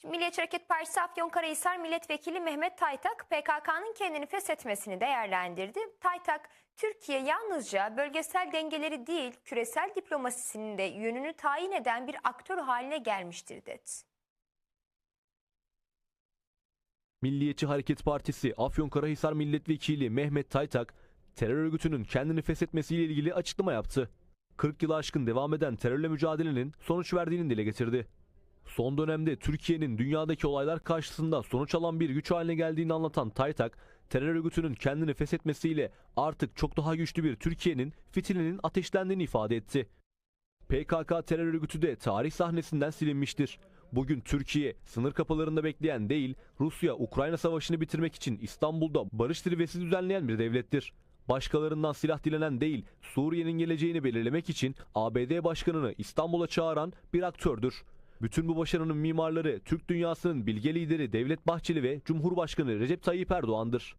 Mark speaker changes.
Speaker 1: Şimdi Milliyetçi Hareket Partisi Afyonkarahisar Milletvekili Mehmet Taytak PKK'nın kendini feshetmesini değerlendirdi. Taytak, Türkiye yalnızca bölgesel dengeleri değil küresel diplomasisinin de yönünü tayin eden bir aktör haline gelmiştir dedi.
Speaker 2: Milliyetçi Hareket Partisi Afyonkarahisar Milletvekili Mehmet Taytak, terör örgütünün kendini feshetmesiyle ilgili açıklama yaptı. 40 yılı aşkın devam eden terörle mücadelenin sonuç verdiğini dile getirdi. Son dönemde Türkiye'nin dünyadaki olaylar karşısında sonuç alan bir güç haline geldiğini anlatan Taytak, terör örgütünün kendini feshetmesiyle artık çok daha güçlü bir Türkiye'nin fitilinin ateşlendiğini ifade etti. PKK terör örgütü de tarih sahnesinden silinmiştir. Bugün Türkiye sınır kapılarında bekleyen değil, Rusya-Ukrayna savaşını bitirmek için İstanbul'da barış zirvesi düzenleyen bir devlettir. Başkalarından silah dilenen değil, Suriye'nin geleceğini belirlemek için ABD başkanını İstanbul'a çağıran bir aktördür. Bütün bu başarının mimarları Türk dünyasının bilge lideri Devlet Bahçeli ve Cumhurbaşkanı Recep Tayyip Erdoğan'dır.